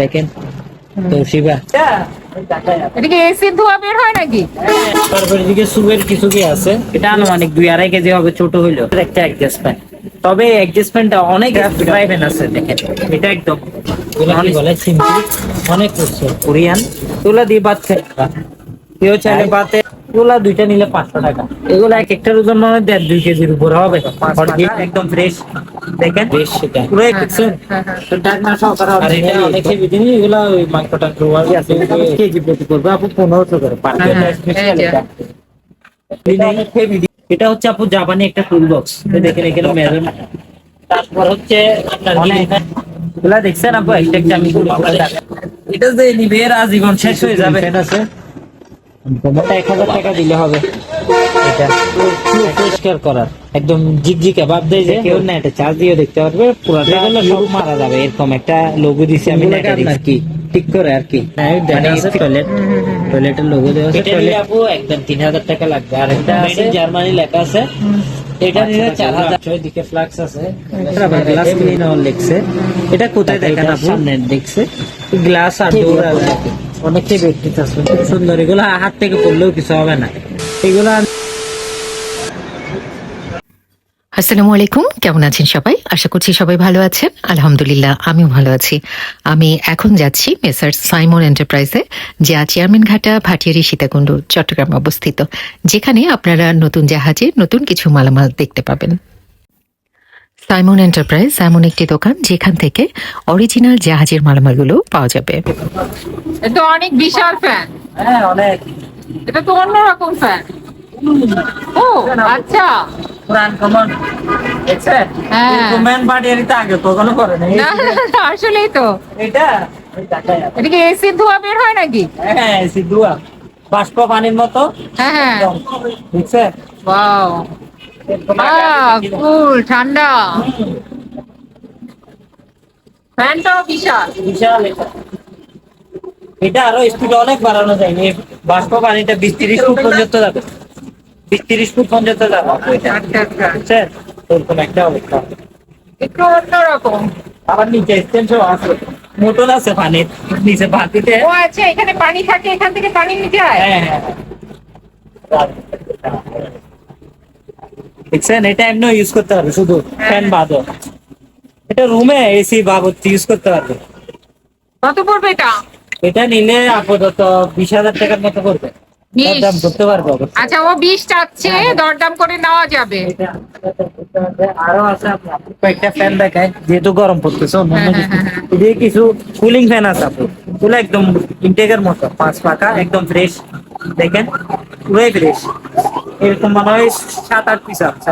দেখেন। তোশিবা এটা কি এসি ধোয়া বের হয় নাকি? তারপর এদিকে সুপের কিছু কি আছে? এটা আনুমানিক দুই আড়াই কেজি হবে ছোট হইল। একটা অ্যাডজাস্টমেন্ট তবে অ্যাডজাস্টমেন্টটা অনেক আছে দেখেন। এটা একদম অনেক বলে? সিম্পল অনেক উৎসব কোরিয়ান। তুলা দিয়ে বাদ কেউ চাইলে বাতে তুলা দুইটা নিলে পাঁচশো টাকা। এগুলো এক একটার ওজন মনে দেড় দুই কেজির উপর হবে। একদম ফ্রেশ দেখেন ফ্রেশ সেটা। পুরো দেখছেন হ্যাঁ, হ্যাঁ। আর এটা অনেক হেভি জিনিস এগুলো ওই আছে কেজি প্রতি করবে আপু পনেরোশো করে পার হ্যাঁ, হ্যাঁ, স্পেশাল এটা হচ্ছে আপু জাপানি একটা টুল বক্স দেখেন এখানে মেরুন তারপর হচ্ছে আপনার এগুলা দেখছেন আপু? একটা একটা আমি এটা যে নিবে এর আজীবন শেষ হয়ে যাবে। আছে এক হাজার টাকা দিলে হবে। এটা পুরো পরিষ্কার করার। একদম ঝিকঝিকে ভাব দেয় যে কেউ না এটা চার্জ দিয়ে দেখতে পারবে পুরোটা হলো সব মারা যাবে এরকম একটা লোগো দিছি আমি নেটে দেখছি। কি ঠিক করে আর কি। টয়লেট টয়লেটের লোগো দেওয়া আছে টয়লেট আপু একদম তিন হাজার টাকা লাগবে। আর একটা আছে জার্মানি লেখা আছে। এটা নিলে চার হাজার দিকে ফ্লাক্স আছে। গ্লাস ক্লিনার লিখছে। এটা কোথায় দেখেন আপু? সামনে দেখছে। গ্লাস আর ডোর অনেকটাই ব্যক্তিত্ব আছে খুব সুন্দর এগুলো হাত থেকে পড়লেও কিছু হবে না। এগুলো আসসালামু আলাইকুম কেমন আছেন সবাই? আশা করছি সবাই ভালো আছেন। আলহামদুলিল্লাহ আমিও ভালো আছি। আমি এখন যাচ্ছি মেসার সাইমন এন্টারপ্রাইজে যা চেয়ারম্যান ঘাটা ভাটিয়ারি সীতাকুণ্ড চট্টগ্রামে অবস্থিত। যেখানে আপনারা নতুন জাহাজে নতুন কিছু মালামাল দেখতে পাবেন। সাইমন এন্টারপ্রাইজ এমন একটি দোকান যেখান থেকে অরিজিনাল জাহাজের মালামালগুলো পাওয়া যাবে। এটা অনেক বিশাল ফ্যান হ্যাঁ অনেক। এটা তো অন্যরকম ফ্যান ও আচ্ছা। পুরান কমন দেখছেন হ্যাঁ। ম্যান বাড়িয়ারিতে আগে কখনো করে নাই। না আসলেই তো। এটা। এটা কি এসি ধোয়া বের হয় নাকি? হ্যাঁ সিদ্ধুয়া বাষ্প পানির মতো। হ্যাঁ হ্যাঁ। দেখছেন ওয়াও কুল ঠান্ডা। ফ্যানটাও বিশাল। বিশাল এটা। আরও স্পিড অনেক বাড়ানো যায়। বাষ্প পানিটা বিশ তিরিশ ফুট পর্যন্ত যাবে। বিশ তিরিশ ফুট পর্যন্ত যাবে। আচ্ছা আচ্ছা। বুঝছেন এরকম একটা অবস্থা। একটু অন্যরকম। আবার নিচে এক্সটেনশন আছে মোটর আছে পানির নিচে বাতিতে। ও আচ্ছা এখানে পানি থাকে এখান থেকে পানি নিতে হয় হ্যাঁ হ্যাঁ। দেখছেন এটা এমনি ইউজ করতে পারবে শুধু ফ্যান বাদও। এটা রুমে এসি বাবদ ইউজ করতে পারবে। কত পড়বে এটা? এটা নিলে আপাতত বিশ হাজার টাকার মতো পড়বে। বিশ? দাম করতে পারবে আচ্ছা ও বিষ চাচ্ছে দরদাম করে নেওয়া যাবে। আরও আছে আপনার কয়েকটা ফ্যান দেখায় যেহেতু গরম পড়তেছে হ্যাঁ, কিছু। হ্যাঁ, এদিকে কিছু কুলিং ফ্যান আছে আপু। পুরো একদম ইনটেকের মতো পাঁচ পাকা একদম ফ্রেশ দেখেন পুরোই ফ্রেশ এরকম মনে হয় সাত আট পিস আছে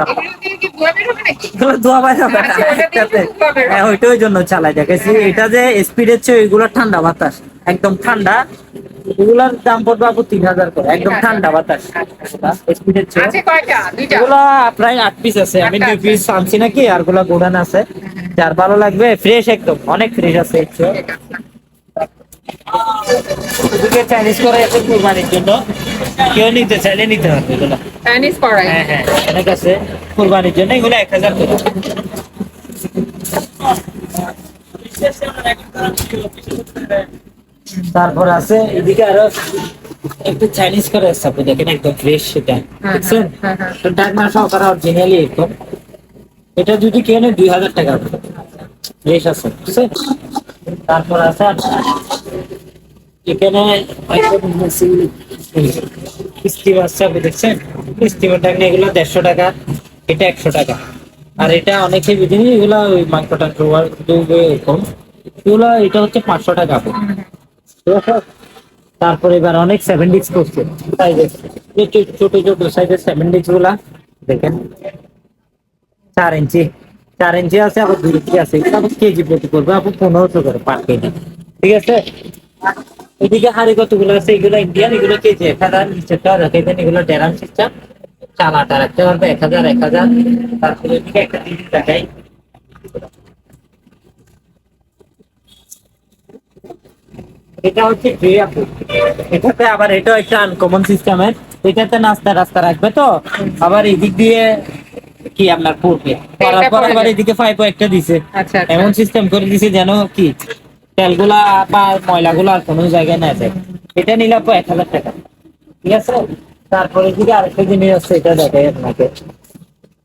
ধোয়া হবে আচ্ছা। হ্যাঁ জন্য চালাই দেখেছি। এটা যে স্পিডের চেয়ে ওইগুলো ঠান্ডা বাতাস একদম ঠান্ডা। এগুলার দাম পড়বে আপু তিন হাজার করে একদম ঠান্ডা বাতাস। স্পিডের চেয়ে। কয়টা? দুইটা? এগুলা প্রায় আট পিস আছে। আমি দুই পিস আনছি নাকি আরগুলা গোডান আছে। যার ভালো লাগবে ফ্রেশ একদম অনেক ফ্রেশ আছে। এদিকে চাইনিজ করে আছে কুরবানির জন্য। কেউ নিতে চাইলে নিতে পারবে এগুলো। চাইনিজ কড়াই? হ্যাঁ হ্যাঁ অনেক আছে কুরবানির জন্য এগুলো এক হাজার করে। তারপর আছে এদিকে আরও একটু চাইনিজ করে আছে আপনি দেখেন একদম ফ্রেশ সেটা দেখছেন ডাকনা সহকারে অরিজিনালি এরকম। এটা যদি কেনে দুই হাজার টাকা। ফ্রেশ আছে বুঝছেন? তারপর আছে এখানে স্টিম আছে দেখছেন স্টিমের ডাকনা এগুলো দেড়শো টাকা, এটা একশো টাকা। আর এটা অনেকে বিদিনই এগুলো ওই মাংসটা ড্রোয়ার এরকম। এগুলো, এটা হচ্ছে পাঁচশো টাকা? তারপরে এবার অনেক সেভেন ডিক্স করছে। ছোট ছোট সাইজের সেভেন ডিক্সগুলা। দেখেন, চার ইঞ্চি। চার ইঞ্চি আছে, আবার দুই ইঞ্চি আছে। কেজি প্রতি করবে আপু পনেরোশো করে পার কেজি। ঠিক আছে? এদিকে হাড়ি কতগুলো আছে এগুলো ইন্ডিয়ান এগুলো কেজি এক হাজার নিচেরটা রেখে দেন এগুলো ডেরাম সিস্টেম চাল আটা রাখতে পারবে এক হাজার এক হাজার। তারপরে এদিকে একটা জিনিস দেখাই। এটা হচ্ছে ট্রে এটাতে আবার এটাও একটা আনকমন সিস্টেমের এটাতে নাস্তা রাস্তা রাখবে তো? আবার এদিক দিয়ে কি আপনার পড়বে করার পর আবার এদিকে পাইপও একটা দিছে। আচ্ছা আচ্ছা। এমন সিস্টেম করে দিছে যেন কি তেলগুলা বা ময়লাগুলো আর কোনো জায়গায় না যায় এটা নিলে আপু এক হাজার টাকা। ঠিক আছে? তারপরে যদি আরেকটা জিনিস আছে এটা দেখাই আপনাকে।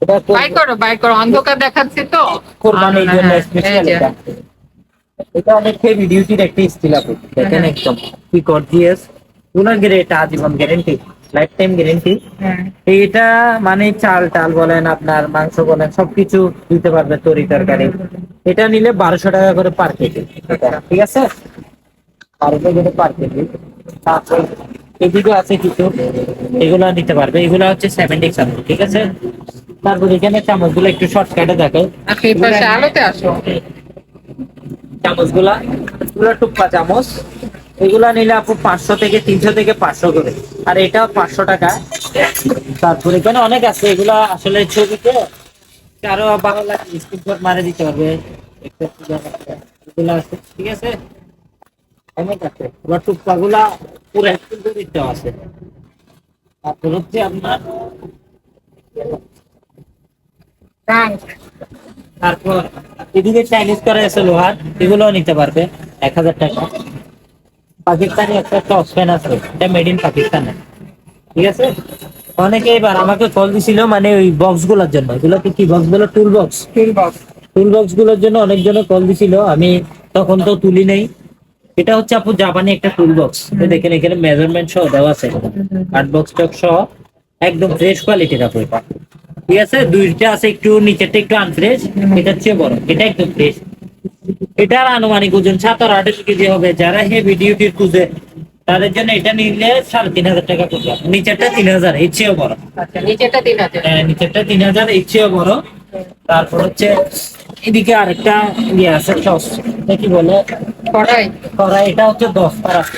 এটা বাই করো বাই করো। অন্ধকার দেখাচ্ছে তো। কোরবানির জন্য স্পেশাল এটা। এটা অনেক হেভি ডিউটির একটা স্টিল আপু। দেখেন হ্যাঁ। একদম। কি গর্জিয়াস গ্রেট আজীবন গ্যারেন্টি লাইফ টাইম গ্যারেন্টি। এটা মানে চাল টাল বলেন আপনার মাংস বলেন সবকিছু দিতে পারবে তরি তরকারি। এটা নিলে বারোশো টাকা করে পার কেজি ঠিক আছে? বারোশো করে পার কেজি তারপর এদিকে আছে কিছু এগুলো নিতে পারবে। এগুলো হচ্ছে সেভেন্টি সামথিং ঠিক আছে? তারপর এখানে চামচগুলো একটু শর্টকাটে দেখো। আচ্ছা আলোতে আসো। চামচগুলা টুপ্পা চামচ। এগুলা নিলে আপু পাঁচশো থেকে তিনশো থেকে পাঁচশো করে। আর এটা পাঁচশো টাকা। তারপর এখানে অনেক আছে এগুলা আসলে ছবিতে কারও ভালো লাগে স্ক্রিনশট মারে দিতে পারবে একটা এগুলা আছে ঠিক আছে? অনেক আছে। এবার টুপ্পা গুলা পুরো এক দিতে আছে তারপর হচ্ছে আপনার. তারপর এদিকে চাইনিজ করা আছে লোহার এগুলো নিতে পারবে এক হাজার টাকা। পাকিস্তানি একটা টস ফ্যান আছে এটা মেড ইন পাকিস্তান ঠিক আছে? অনেকে এবার আমাকে কল দিছিল মানে ওই বক্সগুলোর জন্য। এগুলো কি বক্সগুলো টুল বক্স Toolbox. টুল বক্সগুলোর জন্য অনেক অনেকজনে কল দিছিল। আমি তখন তো তুলি নাই। এটা হচ্ছে আপু জাপানি একটা টুল বক্স দেখেন এখানে মেজারমেন্ট সহ দেওয়া আছে। কার্ড বক্স টক সহ একদম ফ্রেশ কোয়ালিটির আপু এটা ঠিক আছে? দুইটা আছে একটু নিচেরটা একটু আনফ্রেশ এটা হচ্ছে বড়। এটা একদম ফ্রেশ এটার আনুমানিক ওজন সাতার আঠাশ কেজি হবে। যারা হেভি ডিউটির খুঁজে তাদের জন্য এটা নিলে সাড়ে তিন হাজার টাকা পড়বে। নিচেরটা তিন হাজার এর চেয়েও বড়। আচ্ছা নিচেটা তিন আছে হ্যাঁ, নিচেরটা তিন হাজার এর চেয়েও বড়। তারপর হচ্ছে এদিকে আরেকটা ইয়ে আছে সস এটা কি বলে? কড়াই। কড়াই এটা হচ্ছে দশটার আছে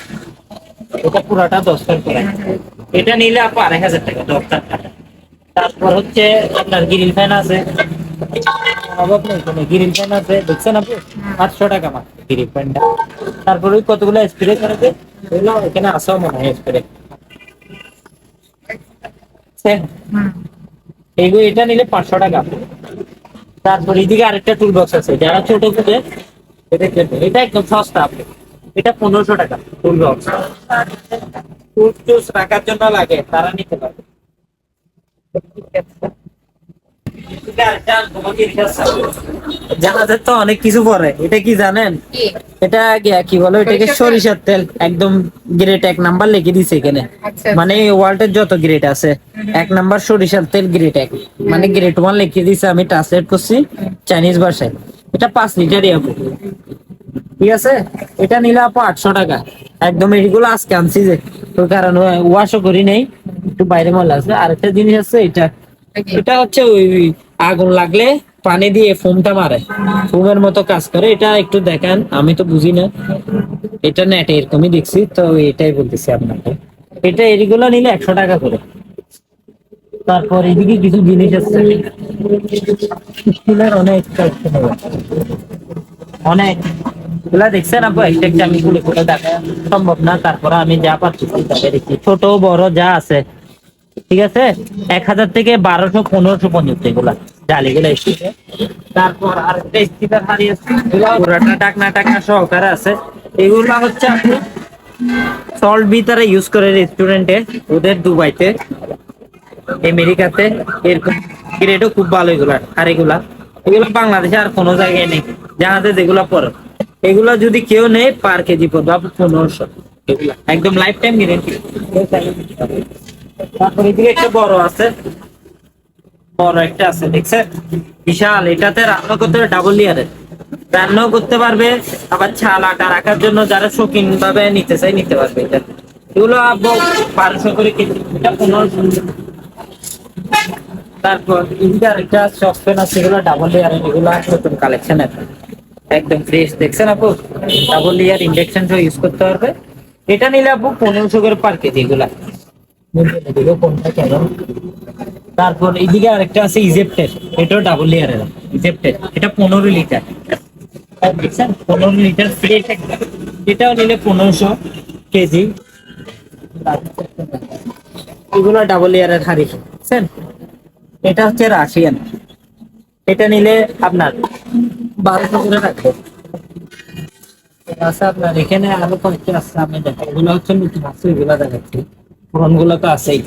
এটা পুরাটা দশটার কড়াই। এটা নিলে আপু আড়াই হাজার টাকা দশটার টাকা তারপর হচ্ছে আপনার গ্রিল ফ্যান আছে। অভাব টাকা মাত্র ফ্যানটা তারপর ওই কতগুলো স্প্রে করেছে? এখানে আসাও মনে হয় স্প্রে এইগুলো এটা নিলে পাঁচশো টাকা। তারপর এদিকে আরেকটা টুল বক্স আছে। যারা ছোট খুঁজে এটা একদম সস্তা আপনি। এটা পনেরোশো টাকা টুল বক্স টুল টুলস রাখার জন্য লাগে, তারা নিতে পারবে। তো অনেক কিছু পরে এটা কি জানেন? এটা কি- বলো এটাকে সরিষার তেল? একদম গ্রেড এক নাম্বার লিখে দিছে এখানে। আচ্ছা মানে ওয়ার্ল্ডের যত গ্রেড আছে এক নাম্বার সরিষার তেল গ্রেড এক। মানে গ্রেড ওয়ান লিখে দিছে আমি ট্রান্সলেট করছি চাইনিজ ভাষায়। এটা পাঁচ লিটারই আপু ঠিক আছে? এটা নিলে আপু আটশো টাকা। একদম এগুলো আজকে আনছি যে ওই কারণে ওয়াশও করি নেই একটু বাইরে ময়লা আছে। আর একটা জিনিস আছে এটা এটা হচ্ছে ওই আগুন লাগলে পানি দিয়ে ফোমটা মারে। ফোমের মতো কাজ করে। এটা একটু দেখান, আমি তো বুঝি না। এটা নেটে এরকমই দেখছি, তো এটাই বলতেছি আপনাকে। এটা এগুলো নিলে একশো টাকা করে। তারপর এদিকে কিছু জিনিস আছে। অনেক অনেক। এগুলা দেখছেন আপু? একটা আমি খুলে খুলে দেখা। সম্ভব না, তারপরে আমি যা পাচ্ছি ছোট, বড় যা আছে। ঠিক আছে? এক হাজার থেকে বারোশো, পনেরোশো পর্যন্ত এগুলা। জালিগুলো এসেছে তারপর আরেকটা স্টিকার হারিয়েছে পুরাটা টাকনা টাকনা সহকারে আছে। এগুলা হচ্ছে আপনি সল্ট বি তারা ইউজ করে রেস্টুরেন্টে ওদের দুবাইতে, আমেরিকাতে। এরকম গ্রেডও খুব ভালো এগুলা, আর এগুলা। এগুলো বাংলাদেশে আর কোনো জায়গায় নেই। জাহাজে যেগুলো পড়ে এগুলো যদি কেউ নেই পার কেজি পড়বে, পনেরোশো। এগুলা একদম লাইফ টাইম গ্যারেন্টি তারপর এদিকে একটা বড় আছে। বড় একটা আছে, দেখছেন? বিশাল, এটাতে রান্না করতে হবে ডাবল ইয়ারের রান্নাও করতে পারবে, আবার ছাল আটা রাখার জন্য যারা শৌখিন ভাবে নিতে চাই নিতে পারবে এটা। এগুলো আব্বু বারোশো করে কেজি, এটা পনেরোশো। তারপর এদিকে আরেকটা সসপ্যান আছে, এগুলো ডাবল লেয়ারের এগুলো নতুন কালেকশন আছে একদম ফ্রেশ দেখছেন আপু? ডাবল লেয়ার ইন্ডাকশন ইউজ করতে পারবে। এটা নিলে আপু পনেরোশো করে পার কেজি এগুলা। তারপর এইদিকে আরেকটা আছে ইজেপ্টের এটাও ডাবল লেয়ারের ইজেপ্টের এটা পনেরো লিটার দেখছেন পনেরো লিটার এটাও নিলে পনেরোশো কেজি। এগুলো ডাবল লেয়ারের হাড়ি। বুঝছেন? এটা হচ্ছে রাশিয়ান এটা নিলে আপনার বারোশো করে রাখবে আছে আপনার, এখানে আরও কয়েকটা আছে, আমি দেখেন এগুলো হচ্ছে নতুন আছে, এগুলো দেখাচ্ছি। পুরনগুলো তো আছেই।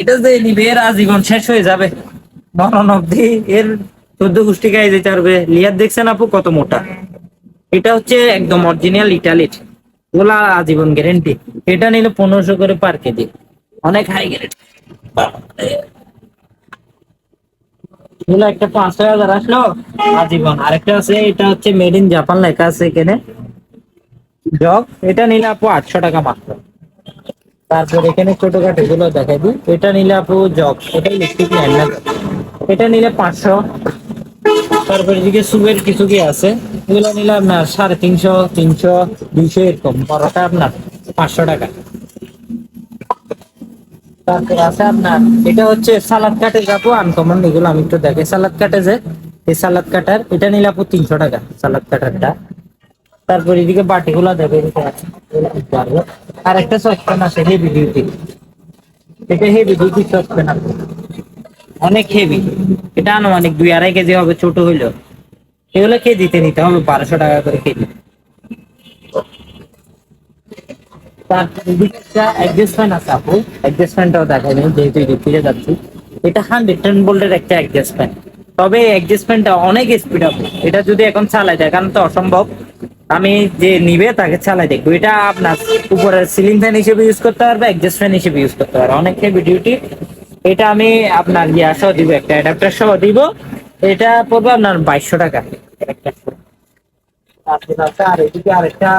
এটা যে নিবে এর আজীবন শেষ হয়ে যাবে। মরণ অব্দি এর চোদ্দ গোষ্ঠী গায়ে যেতে পারবে। লিয়ার দেখছেন আপু কত মোটা? এটা হচ্ছে একদম অরিজিনাল ইটালির ওগুলা আজীবন গ্যারেন্টি এটা নিলে পনেরোশো করে পার কেজি। অনেক হাই গ্যারেন্টি এগুলো একটা পাঁচ হাজার আসলো। আজীবন। আরেকটা আছে, এটা হচ্ছে মেড ইন জাপান লেখা আছে এখানে। জগ এটা নিলে আপু আটশো টাকা মাত্র। তারপর এখানে ছোটখাটো গুলো দেখাই দিই। এটা নিলে আপু জগ, এটা ইলেকট্রিক না। এটা নিলে পাঁচশো। তারপর এদিকে সুপের কিছু কি আছে? এগুলো নিলে আপনার সাড়ে তিনশো তিনশো, দুইশো এরকম। বড়টা আপনার পাঁচশো টাকা। তারপর আছে আপনার, এটা হচ্ছে সালাদ কাটে যাব আনকমন এগুলো আমি একটু দেখে সালাদ কাটে যে, এই সালাদ কাটার, এটা নিলে আপু তিনশো টাকা, সালাদ কাটারটা। তারপর এদিকে বাটিগুলো দেখে এদিকে আছে। আর একটা সসপ্যান আছে হেভি ডিউটি এটা হেভি ডিউটি সসপ্যান আছে। অনেক হেভি এটা আনুমানিক দুই আড়াই কেজি হবে, ছোট হইলেও। এগুলো কেজিতে নিতে হবে, বারোশো টাকা করে কেজি। তারপর এদিকে একটা অ্যাডজাস্ট ফ্যান আছে আপু। অ্যাডজাস্ট ফ্যানটাও দেখাই নেই, যেহেতু ফিরে যাচ্ছি। এটা ভোল্টের একটা অ্যাডজাস্ট ফ্যান তবে অনেক স্পিড আপু এটা যদি এখন চালাই কারণ তো অসম্ভব। আমি যে নিবে তাকে চালাই দেখব। এটা আপনার উপরের সিলিং ফ্যান হিসেবে ইউজ করতে পারবে অ্যাডজাস্ট ফ্যান হিসেবে ইউজ করতে পারবে। অনেক হেভি ডিউটি এটা আমি আপনার ইয়া সহ দিব, একটা অ্যাডাপ্টার সহ দিব। এটা পড়বে আপনার বাইশশো টাকা। আর এদিকে আরেকটা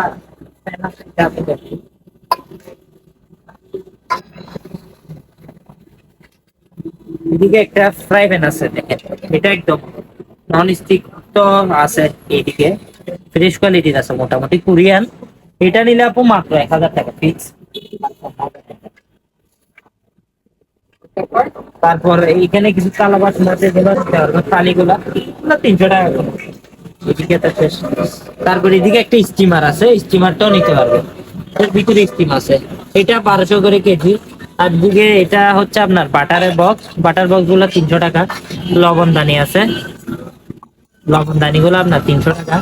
এদিকে একটা ফ্রাই প্যান আছে এটা একদম নন স্টিক তো আছে এইদিকে ফ্রেশ কোয়ালিটির আছে মোটামুটি কোরিয়ান এটা নিলে আপু মাত্র এক হাজার টাকা ফিক্স তারপর এইখানে কিছু কালা বাসন আছে, যেগুলো নিতে পারবেন থালিগুলা ওগুলো তিনশো টাকা এদিকে শেষ। তারপর এদিকে একটা স্টিমার আছে স্টিমারটাও নিতে পারবে। এর ভিতরে স্টিম আছে। এটা বারোশো করে কেজি। আর দিকে এটা হচ্ছে আপনার বাটারের বক্স বাটার বক্সগুলো তিনশো টাকা। লবণদানি আছে। লবণদানি গুলো আপনার তিনশো টাকা।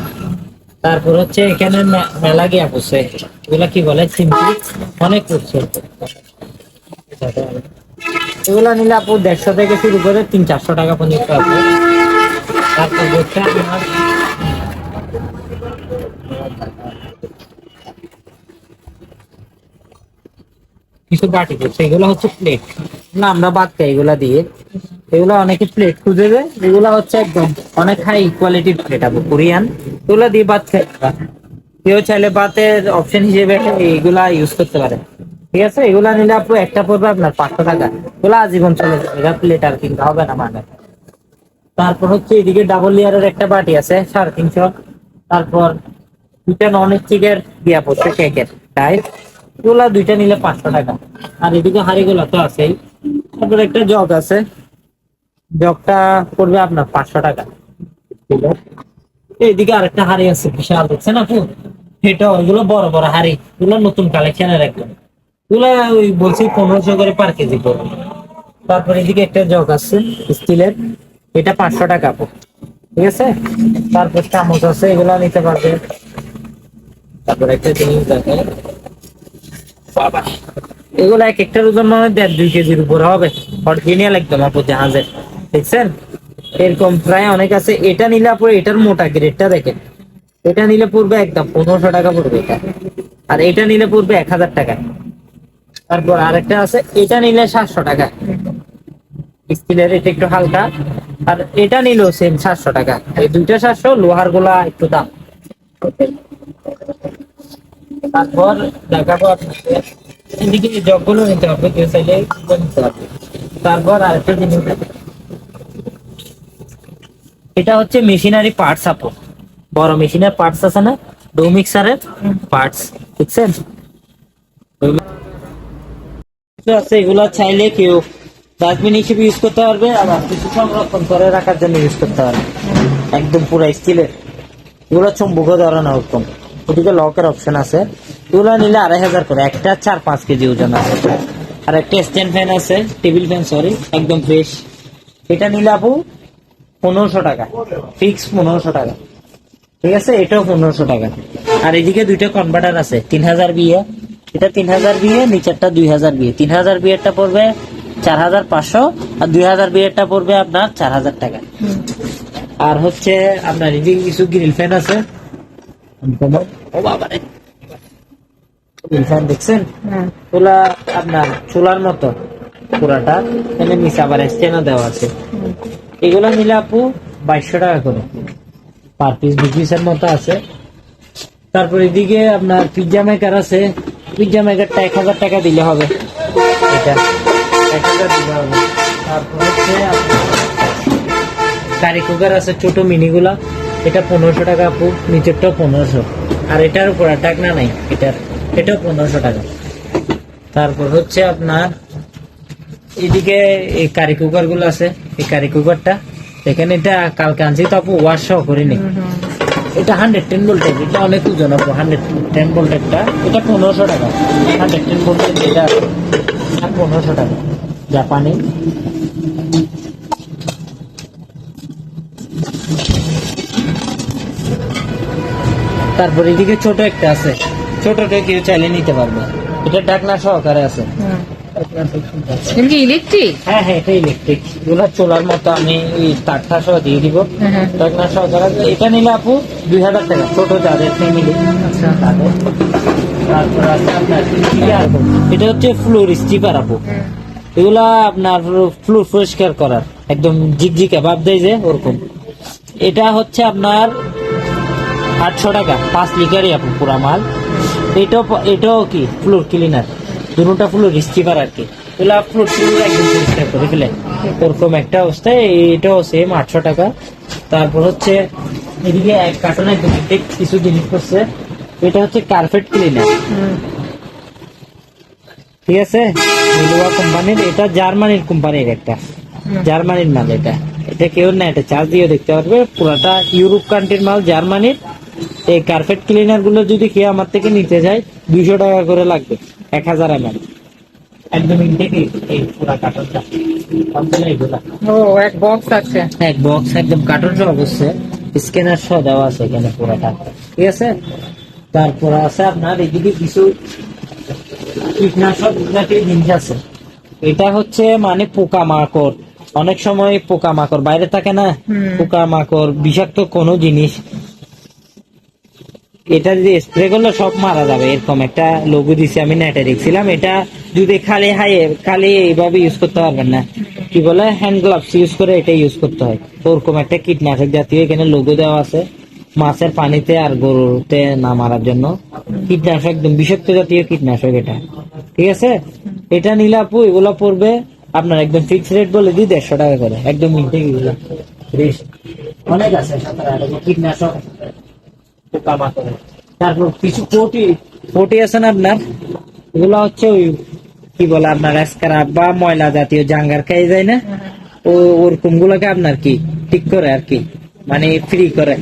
তারপর হচ্ছে এখানে মেলা গিয়া পড়ছে এগুলা কি বলে? চিমটি? অনেক পড়ছে এগুলা নিলে আপু দেড়শো থেকে শুরু করে তিন চারশো টাকা পর্যন্ত আপু তারপর হচ্ছে আপনার কিছু বাটি করছে এগুলো হচ্ছে প্লেট না, আমরা বাদ খাই এগুলা দিয়ে। এগুলো অনেকে প্লেট খুঁজে দেয়। এগুলো হচ্ছে একদম অনেক হাই কোয়ালিটির প্লেট আপু কোরিয়ান। এগুলো দিয়ে বাদ খাই কেউ চাইলে বাতের অপশন হিসেবে এইগুলা ইউজ করতে পারে। ঠিক আছে? এগুলা নিলে আপু একটা পড়বে আপনার পাঁচশো টাকা। এগুলো আজীবন চলে যাবে। এটা প্লেট আর কিনতে হবে না মানে। তারপর হচ্ছে এদিকে ডাবল লেয়ারের একটা বাটি আছে, সাড়ে তিনশো। তারপর দুইটা নন স্টিকের দিয়া পড়ছে কেকের টাইপ এগুলা দুইটা নিলে পাঁচশো টাকা। আর এদিকে হাড়িগুলো তো আছেই। তারপর একটা জগ আছে। জগটা পড়বে আপনার পাঁচশো টাকা। এইদিকে আরেকটা হাড়ি আছে, বিশাল, দেখছেন আপু? এটা ওইগুলো বড় বড় হাড়ি। এগুলো নতুন কালেকশনের একদম। এগুলো ওই বলছি পনেরোশো করে পার কেজি পড়বে। তারপর এদিকে একটা জগ আছে, স্টিলের। এটা পাঁচশো টাকা ঠিক আছে? তারপর চামচ আছে, এগুলো নিতে পারবে তারপর একটা জিনিস দেখে বাবা। এগুলো এক একটার ওজন মনে দেড় দুই কেজির উপর হবে। অরিজিনাল একদম আপু, জাহাজের। দেখছেন? এরকম প্রায় অনেক আছে। এটা নিলে আপু, এটার মোটা গ্রেডটা দেখেন। এটা নিলে পড়বে একদম পনেরোশো টাকা পড়বে এটা। আর এটা নিলে পড়বে এক হাজার টাকা। তারপর আরেকটা আছে, এটা নিলে সাতশো টাকা। স্টিলের এটা একটু হালকা। আর এটা নিলেও সেম সাতশো টাকা। এই দুইটা সাতশো, লোহারগুলা একটু দাম। তারপর দেখাবো আপনাকে। এদিকে জগগুলো নিতে হবে কেউ চাইলে নিতে পারবে তারপর আরেকটা জিনিস এটা হচ্ছে মেশিনারি পার্টস, আপু। বড় মেশিনের পার্টস আছে না? ডো মিক্সারের পার্টস, বুঝছেন? আছে, এগুলো চাইলে কেউ ডাস্টবিন হিসেবে ইউজ করতে পারবে আবার কিছু সংরক্ষণ করে রাখার জন্য ইউজ করতে পারবে একদম পুরো স্টিলের এগুলো চম্বুক ধরানো একদম ওদিকে লকের অপশন আছে। এগুলো নিলে আড়াই হাজার করে। একটা চার পাঁচ কেজি ওজন আছে। আর একটা স্ট্যান্ড ফ্যান আছে টেবিল ফ্যান সরি একদম ফ্রেশ এটা নিলে আপু পনেরোশো টাকা। ফিক্স পনেরোশো টাকা। ঠিক আছে? এটাও পনেরোশো টাকা। আর এদিকে দুইটা কনভার্টার আছে। তিন হাজার বিয়ে। এটা তিন হাজার বিয়ে নিচেরটা দুই হাজার বিয়ে। তিন হাজার বিয়েরটা পড়বে চার হাজার পাঁচশো আর দুই হাজার বিয়েরটা পড়বে আপনার চার হাজার টাকা। আর হচ্ছে আপনার এদিকে কিছু গ্রিল ফ্যান আছে। ও দেখছেন? চুলা আপনার চুলার মতো পুরাটা। এখানে নিচে আবার স্ট্যান্ডও দেওয়া আছে। এগুলো নিলে আপু বাইশশো টাকা করে। পার পিস দু মতো আছে। তারপর এদিকে আপনার পিজ্জা মেকার আছে। পিজ্জা মেকারটা এক হাজার টাকা দিলে হবে। এটা এক হাজার দিলে হবে। তারপর হচ্ছে কারি কুকার আছে ছোট মিনিগুলা এটা পনেরোশো টাকা আপু। নিচেরটাও পনেরোশো। আর এটার উপর টাকনা নাই এটার। এটাও পনেরোশো টাকা। তারপর হচ্ছে আপনার এদিকে এই কারি কুকারগুলো আছে এই কারি কুকারটা এখানে এটা কালকে আনছি তো আপু ওয়াশ সহ করিনি। এটা হান্ড্রেড টেন ভোল্টের এটা অনেক ওজন আপু হান্ড্রেড টেন ভোল্টেরটা এটা পনেরোশো টাকা। হান্ড্রেড টেন ভোল্টের এটা পনেরোশো টাকা। জাপানি। তারপর এদিকে ছোট একটা আছে। ছোটটা কেউ চাইলে নিতে পারবে। এটা ডাকনা সহকারে আছে। ইলেকট্রিক হ্যাঁ হ্যাঁ এটা ইলেকট্রিক এগুলো চোলার মতো আমি ওই তারটা সহ দিয়ে দিব। ডাকনা সহকারে এটা নিলে আপু দুই হাজার টাকা। ছোট যাদের ফ্যামিলি আচ্ছা। তাদের। তারপর আছে আপনার এটা হচ্ছে ফ্লোর স্টিপার আপু। এগুলা আপনার ফ্লোর পরিষ্কার করার। একদম ঝিকঝিকে ভাব দেয় যে ওরকম। এটা হচ্ছে আপনার আটশো টাকা। পাঁচ লিটারই আপনি পুরা মাল। এটাও এটাও কি? Floor cleaner. দুটা ফ্লোর স্টিপার আর কি। এগুলা ফ্লোর ক্লিনার একদম পরিষ্কার করে ফেলে। ওরকম একটা অবস্থায় এটাও সেম আটশো টাকা। তারপর হচ্ছে এদিকে এক কার্টনে কিছু জিনিস করছে। এটা হচ্ছে কার্পেট ক্লিনার ঠিক আছে? কোম্পানির এটা জার্মানির কোম্পানির একটা। জার্মানির মাল এটা। এটা কেউ না এটা চার্জ দিয়ে দেখতে পারবে। পুরাটা ইউরোপ কান্ট্রির মাল জার্মানির এই কার্পেট ক্লিনারগুলো যদি কেউ আমার থেকে নিতে যায় দুইশো টাকা করে লাগবে এক হাজার এম একদম এই পুরা কার্টনটা ও এক বক্স আছে। এক বক্স একদম কার্টন সহ অবশ্যই স্ক্যানার সহ দেওয়া আছে এখানে পুরোটা। ঠিক আছে? তারপর আছে আপনার এদিকে কিছু কীটনাশক জাতীয় জিনিস আছে। এটা হচ্ছে মানে পোকা মাকড় অনেক সময় পোকা মাকড় বাইরে থাকে না। পোকা মাকড় বিষাক্ত কোনো জিনিস এটা যদি স্প্রে করলে সব মারা যাবে, এরকম একটা লোগো দিছি আমি নেটে দেখছিলাম। এটা যদি খালি হাই, খালি এইভাবে ইউজ করতে পারবেন না। কি বলে? হ্যান্ড গ্লাভস ইউজ করে এটা ইউজ করতে হয়। ওরকম একটা কীটনাশক জাতীয় এখানে লোগো দেওয়া আছে। মাছের পানিতে আর গরুতে না মারার জন্য। কীটনাশক একদম বিষাক্ত জাতীয় কীটনাশক এটা। ঠিক আছে? এটা নিলে আপু এগুলো পড়বে আপনার একদম ফিক্স রেট বলে দিই দেড়শো টাকা করে। একদম মিনটে। অনেক আছে সতেরো আঠারো কীটনাশক তারপর কিছু কোটি কোটি আছে না আপনার? এগুলো হচ্ছে ওই কি বলে আপনার স্ক্রাব বা ময়লা জাতীয় জাঙ্গার খেয়ে যায় না? ও ওরকম গুলোকে আপনার কি ঠিক করে আর কি মানে ফ্রি করে।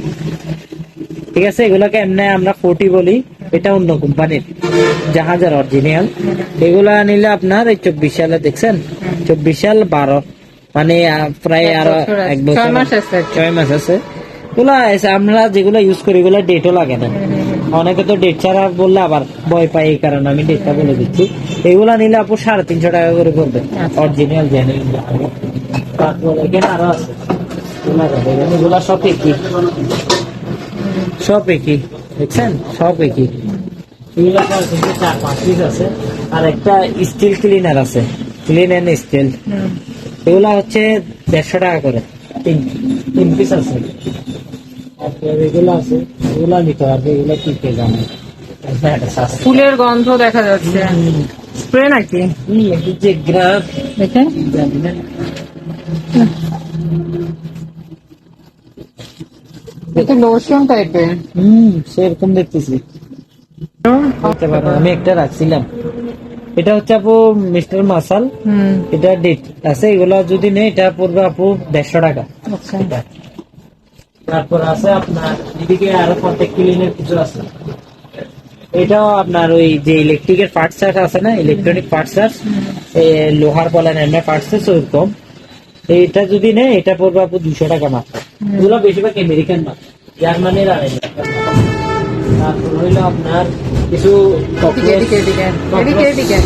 ঠিক আছে এগুলোকে এমনি আমরা ফোর্টি বলি এটা অন্য কোম্পানির জাহাজের অরিজিনাল এগুলা নিলে আপনার এই চব্বিশ সালে দেখছেন? চব্বিশ সাল বারো মানে প্রায় আরও। এক বছর ছয় মাস আছে। এগুলা আমরা যেগুলো ইউজ করি এগুলো ডেটও লাগে না। অনেকে তো ডেট ছাড়া বললে আবার ভয় পাই এই কারণে আমি ডেটটা বলে দিচ্ছি। এগুলা নিলে আপু সাড়ে তিনশো টাকা করে পড়বে। অরিজিনাল জেনুইন তারপর এখানে আরও আছে। এগুলা সব একই। সব একই। দেখছেন? সব একই। এগুলা চার পাঁচ পিস আছে আর একটা স্টিল ক্লিনার আছে। ক্লিন এন্ড স্টিল এগুলা হচ্ছে দেড়শো টাকা করে। তিন তিন পিস আছে। তারপর এগুলো আছে এগুলা নিতে পারবে এগুলা কি ফুলের গন্ধ দেখা যাচ্ছে। স্প্রে নাকি? যে গ্রাফ। এটা লোশন টাইপের হুম সেরকম দেখতেছি। আমি একটা রাখছিলাম। এটা হচ্ছে আপু মিস্টার মাসাল। হুম। এটা ডেট আছে এগুলো যদি নেই এটা পড়বে আপু দেড়শো টাকা। আচ্ছা। তারপর আছে আপনার এদিকে আরও প্রত্যেক ক্লিনের কিছু আছে। এটাও আপনার ওই যে ইলেকট্রিকের পার্টস আছে না ইলেকট্রনিক পার্টস লোহার বলেন এমনি পার্টস ওরকম এইটা যদি নেই এটা পড়বে আপু দুশো টাকা মাত্র। এগুলো বেশিরভাগ আমেরিকান মাল জার্মানির লাখ তারপর হইল আপনার কিছু এদিকে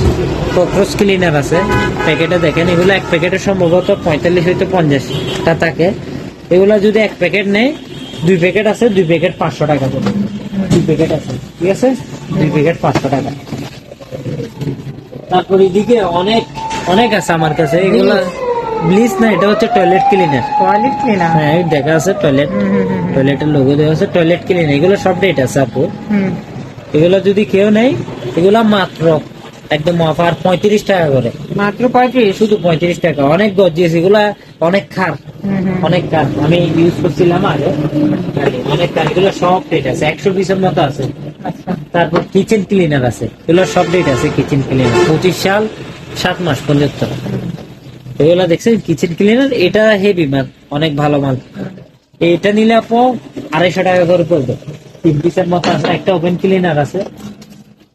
ক্লিনার আছে। প্যাকেটে দেখেন এগুলো এক প্যাকেটে সম্ভবত পঁয়তাল্লিশ হইতে পঞ্চাশটা থাকে। এগুলো যদি এক প্যাকেট নেয় দুই প্যাকেট আছে দুই প্যাকেট পাঁচশো টাকা করে। দুই প্যাকেট আছে ঠিক আছে? দুই প্যাকেট পাঁচশো টাকা। তারপর এদিকে অনেক অনেক আছে আমার কাছে। এগুলো ব্লিচ না এটা হচ্ছে টয়লেট ক্লিনার। Toilet cleaner? হ্যাঁ দেখা আছে টয়লেট। টয়লেটের লোগো দেওয়া আছে টয়লেট ক্লিনার। এগুলো সব ডেট আছে আপু। এগুলো যদি কেউ নেই এগুলো মাত্র একদম অফার পঁয়ত্রিশ টাকা করে। মাত্র পঁয়ত্রিশ? শুধু পঁয়ত্রিশ টাকা। অনেক গজিয়েছে এগুলা অনেক খার। অনেক কার আমি ইউজ করছিলাম আগে। অনেক কার এগুলো সব ডেট আছে। একশো পিসের মতো আছে। আচ্ছা। তারপর কিচেন ক্লিনার আছে। এগুলো সব ডেট আছে কিচেন ক্লিনার পঁচিশ সাল সাত মাস পর্যন্ত। এগুলো দেখছেন কিচেন ক্লিনার এটা হেভি মাল। অনেক ভালো মাল। এটা নিলে আপু আড়াইশো টাকা করে পড়বে। তিন পিসের মতো আছে। একটা ওপেন ক্লিনার আছে।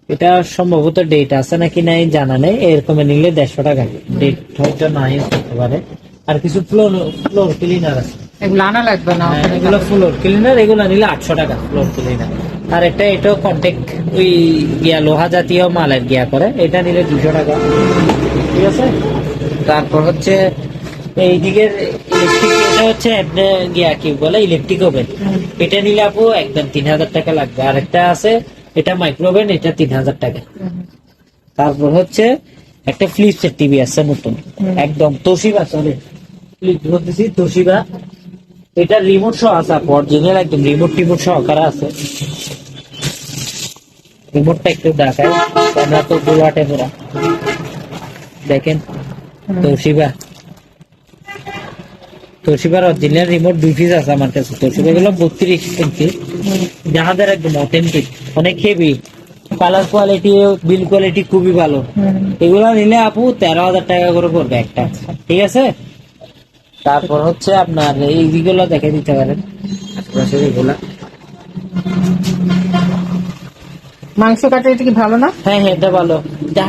এটা সম্ভবত ডেট আছে নাকি নাই জানা নেই। এরকম নিলে দেড়শো টাকা। ডেট হয়তো নাই থাকতে পারে। আর কিছু ফ্লোর ফ্লোর ক্লিনার আছে। এগুলো আনা লাগবে না হ্যাঁ, এগুলো ফ্লোর ক্লিনার এগুলো নিলে আটশো টাকা ফ্লোর ক্লিনার আর এটা এটাও কন্টেক্ট ওই গিয়া লোহা জাতীয় মালের গিয়া করে। এটা নিলে দুশো টাকা। ঠিক আছে? তারপর হচ্ছে এইদিকের ইলেকট্রিক এটা হচ্ছে গিয়া কি বলে ইলেকট্রিক ওভেন এটা নিলে আপু একদম তিন হাজার টাকা লাগবে। আর একটা আছে এটা মাইক্রোওভেন এটা তিন হাজার টাকা। তারপর হচ্ছে একটা ফ্লিপসের টিভি আছে নতুন। একদম তোশিবা সরি বলতেছি তোশিবা। এটা রিমোট সহ আছে অরিজিনাল একদম রিমোট টিমোট সহকারে আছে। রিমোটটা একটু দেখায় আমরা তো দুলাটে পুরা। দেখেন তোশিবা। তোশিবার অরিজিনাল রিমোট দুই পিস আছে আমার কাছে। তোশিবা গুলো বত্রিশ ইঞ্চি যাহাদের একদম অথেন্টিক অনেক heavy colour quality build quality খুবই ভালো। এগুলো নিলে আপু তেরো হাজার টাকা করে পড়বে একটা। ঠিক আছে? তারপর হচ্ছে আপনার এই এইগুলো দেখে দিতে পারেন। এগুলা মাংস কাটা এটা কি ভালো না? হ্যাঁ হ্যাঁ এটা ভালো।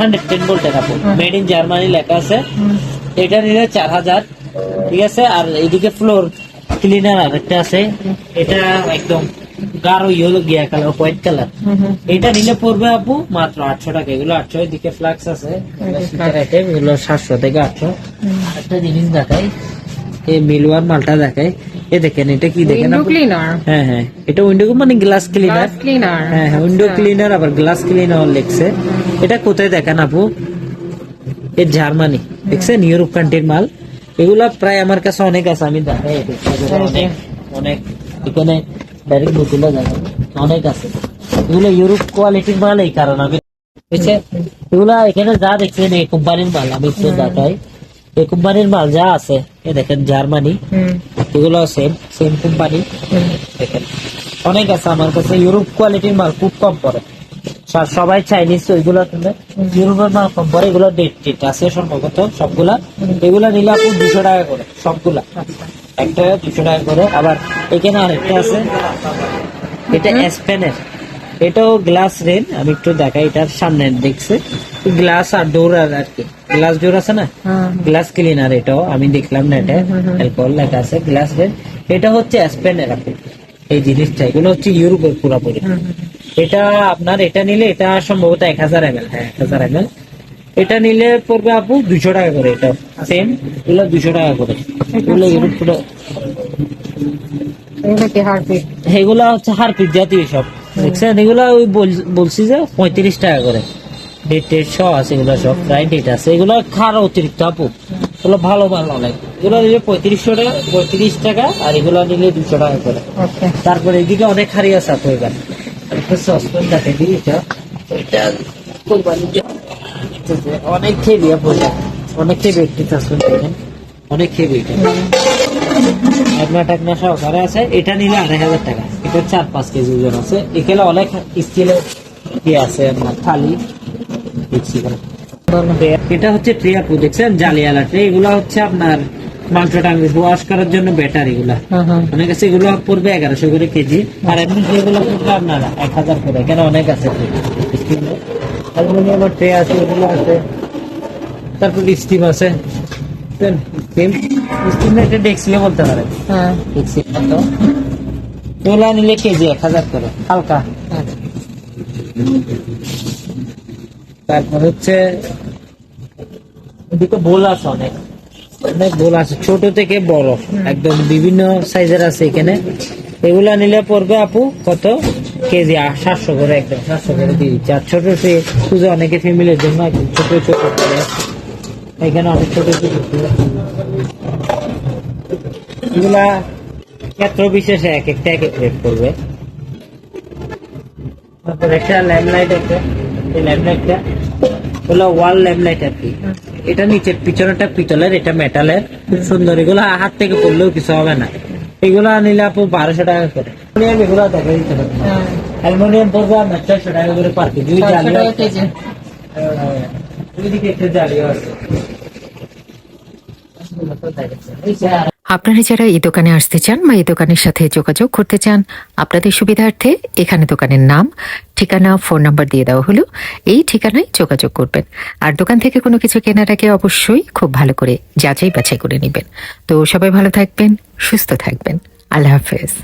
হান্ড্রেড টেন আপু। মেড ইন জার্মানি লেখা আছে। এটা নিলে চার হাজার। ঠিক আছে? আর এইদিকে ফ্লোর ক্লিনার আর একটা আছে। এটা একদম গাঢ় ইয়েলো গিয়া কালার হোয়াইট কালার এটা নিলে পড়বে আপু মাত্র আটশো টাকা। এগুলো আটশো এদিকে ফ্লাক্স আছে। এগুলো সাতশো থেকে আটশো। একটা জিনিস দেখাই এই মিলওয়ার মালটা দেখাই। এ দেখেন এটা কি দেখেন উইন্ডো? ক্লিনার হ্যাঁ হ্যাঁ। এটা উইন্ডো মানে গ্লাস ক্লিনার ক্লিনার হ্যাঁ হ্যাঁ উইন্ডো ক্লিনার আবার গ্লাস ক্লিনার লিখছে। এটা কোথায় দেখেন আপু? এ জার্মানি দেখছেন? ইউরোপ কান্ট্রির মাল। এগুলা প্রায় আমার কাছে অনেক আছে আমি এটা। এগুলো অনেক এখানে ডাইরেক্ট বোতলে দেখেন অনেক আছে। এগুলো ইউরোপ কোয়ালিটির মাল এই কারণ আমি এগুলা এখানে যা দেখছেন এই কোম্পানির মাল আমি একটু দেখাই। এই কোম্পানির মাল যা আছে এ দেখেন জার্মানি এগুলো সেম সেম কোম্পানি। দেখেন। অনেক আছে আমার কাছে ইউরোপ কোয়ালিটির মাল খুব কম পড়ে। সবাই চাইনিজ ওইগুলো ইউরোপের মাল কম পড়ে এগুলো ডেট ডেট আছে সম্ভবত সবগুলা। এগুলা নিলে আপনি দুশো টাকা করে সবগুলা। একটা দুশো টাকা করে। আবার এখানে আরেকটা আছে। এটা স্পেনের। এটাও গ্লাস রেন আমি একটু দেখাই এটার সামনে দেখছে। গ্লাস আর ডোর আর আর কি। গ্লাস ডোর আছে না? গ্লাস ক্লিনার এটাও আমি দেখলাম না এটা অ্যালকোহল লেখা আছে গ্লাস রেন। এটা হচ্ছে স্পেনের আপনি। এই জিনিসটা এগুলো হচ্ছে ইউরোপের পুরোপুরি। এটা আপনার এটা নিলে এটা সম্ভবত এক হাজার এম এল হ্যাঁ এক হাজার এম এল এটা নিলে পড়বে আপু দুশো টাকা করে এটা সেম এগুলো দুশো টাকা করে। এগুলো হচ্ছে হারপিক জাতীয় সব দেখছেন? এগুলা ওই বলছি যে পঁয়ত্রিশ টাকা করে। ডেট টেট সহ আছে এগুলো সব প্রায় ডেট আছে। এগুলো খার অতিরিক্ত আপু এগুলো ভালো মাল অনেক। এগুলো নিলে পঁয়ত্রিশশো টাকা পঁয়ত্রিশ টাকা আর এগুলো নিলে দুশো টাকা করে। তারপরে এদিকে অনেক হারি আছে আপু এবার একটা সসপেন দেখে দিই। অনেক এটা। অনেক খেবি একটি সসপেন দেখেন অনেক টাকনা সহকারে আছে, এটা নিলে আড়াই হাজার টাকা। এটা চার পাঁচ কেজি ওজন আছে। এখানে অনেক স্টিলের কি আছে, আপনার থালি দেখছি এটা হচ্ছে ট্রে দেখছেন জালিয়ালা ট্রে এগুলা হচ্ছে আপনার মাংস টাঙ্গি ওয়াশ করার জন্য ব্যাটারি এগুলা অনেক আছে এগুলো পড়বে এগারোশো করে কেজি। আর এমনি যেগুলো পড়বে আপনার এক হাজার করে এখানে অনেক আছে অ্যালুমিনিয়ামের ট্রে আছে এগুলো আছে। তারপর স্টিম আছে। স্টিম স্টিম একটা ডেক্সিলে বলতে পারে হ্যাঁ। ডেক্সি মতো। এগুলা নিলে কেজি এক হাজার করে হালকা। তারপর হচ্ছে এদিকে বোল আছে অনেক। অনেক বোল আছে, ছোট থেকে বড়, একদম বিভিন্ন সাইজের আছে এখানে। এগুলা নিলে পড়বে আপু, কত কেজি? সাতশো করে একদম, সাতশো করে দিয়ে আর ছোট সে পুজো অনেকে ফ্যামিলির জন্য একদম ছোট ছোট করে এখানে অনেক ছোট ছোট এগুলা ক্ষেত্র বিশেষে এক একটা এক এক রেট করবে তারপর একটা ল্যাম্পলাইট একটা এই ল্যাম্পলাইটটা হলো ওয়াল ল্যাম্পলাইট আর কি। এটা নিচে পিছনেটা পিতলের এটা মেটালের খুব সুন্দর। এগুলো হাত থেকে পড়লেও কিছু হবে না। এগুলো নিলে আপু বারোশো টাকা করে। অ্যালুমিনিয়াম এগুলো দেখা দিতে পারবে হ্যাঁ অ্যালুমিনিয়াম পড়বে আপনার চারশো টাকা করে পার কেজি। ওই ছয়শো জালিও টাকা আছে। কেজি। হ্যাঁ, ওইদিকে একটা জালিও আছে। এই যে আর- আপনারা যারা এই দোকানে আসতে চান বা এই দোকানের সাথে যোগাযোগ করতে চান, আপনাদের সুবিধার্থে এখানে দোকানের নাম, ঠিকানা, ফোন নাম্বার দিয়ে দেওয়া হলো। এই ঠিকানায় যোগাযোগ করবেন। আর দোকান থেকে কোনো কিছু কেনার আগে অবশ্যই খুব ভালো করে যাচাই বাছাই করে নেবেন। তো সবাই ভালো থাকবেন, সুস্থ থাকবেন। আল্লাহ হাফেজ।